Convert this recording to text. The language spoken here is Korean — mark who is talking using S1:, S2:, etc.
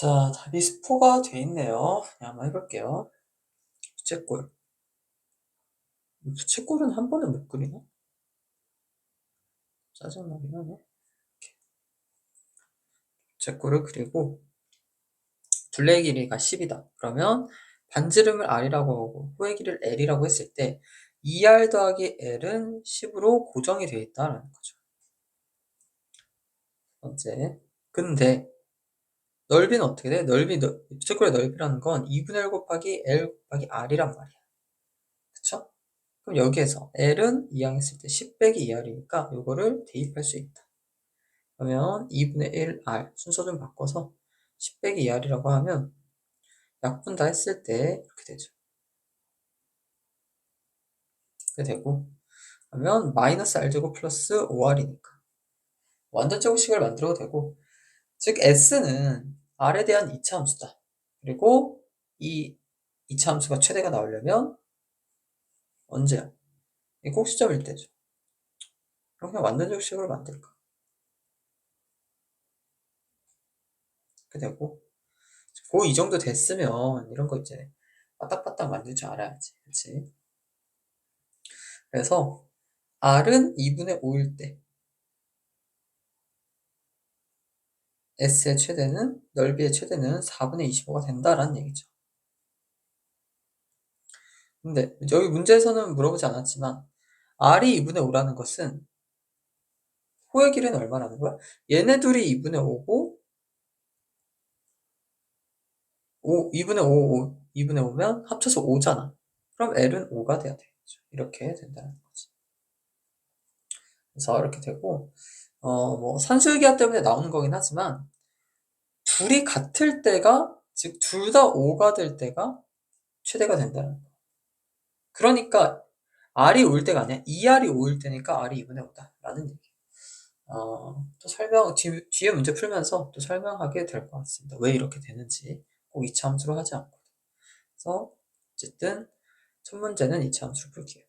S1: 자, 답이 스포가 돼 있네요. 그냥 한번 해볼게요. 부채꼴. 부채꼴은 한 번에 못 그리나? 짜증나긴 하네. 이렇게. 부채꼴을 그리고 둘레의 길이가 10이다. 그러면 반지름을 R이라고 하고 호의 길이를 L이라고 했을 때 2R 더하기 L은 10으로 고정이 되어 있다라는 거죠. 번째. 근데 넓이는 어떻게 돼? 넓이, 부채꼴의 넓이라는 건 2분의 1 곱하기 L 곱하기 R이란 말이야. 그쵸? 그럼 여기에서 L은 이항했을 때 10 빼기 2R이니까 이거를 대입할 수 있다. 그러면 2분의 1R 순서 좀 바꿔서 10 빼기 2R이라고 하면 약분 다 했을 때 이렇게 되죠. 이렇게 되고 그러면 마이너스 R제곱 플러스 5R이니까 완전 제곱식을 만들어도 되고 즉 S는 R에 대한 이차 함수다. 그리고 이 이차 함수가 최대가 나오려면 언제야? 이 꼭지점일 때죠. 그럼 그냥 완전 제곱식으로 만들까? 이렇게 되고 고 이 정도 됐으면 이런 거 이제 빠딱빠딱 만들 줄 알아야지. 그치? 그래서 R은 2분의 5일 때 S의 최대는 넓이의 최대는 4분의 25가 된다라는 얘기죠. 근데 여기 문제에서는 물어보지 않았지만 R이 2분의 5라는 것은 호의 길이는 얼마라는 거야? 얘네 둘이 2분의 5고 5, 2분의 5, 5, 2분의 5면 합쳐서 5잖아. 그럼 L은 5가 돼야 되겠죠. 이렇게 된다는 거지. 그래서 이렇게 되고 어, 뭐 산술기하 때문에 나오는 거긴 하지만 둘이 같을 때가 즉 둘 다 5가 될 때가 최대가 된다는 거. 그러니까 R이 5일 때가 아니야. 2R이 5일 때니까 R이 2분의 5다. 라는 얘기. 어, 또 설명, 뒤, 뒤에 문제 풀면서 또 설명하게 될 것 같습니다. 왜 이렇게 되는지 꼭 이차 함수로 하지 않고. 그래서 어쨌든 첫 문제는 이차 함수로 풀게요.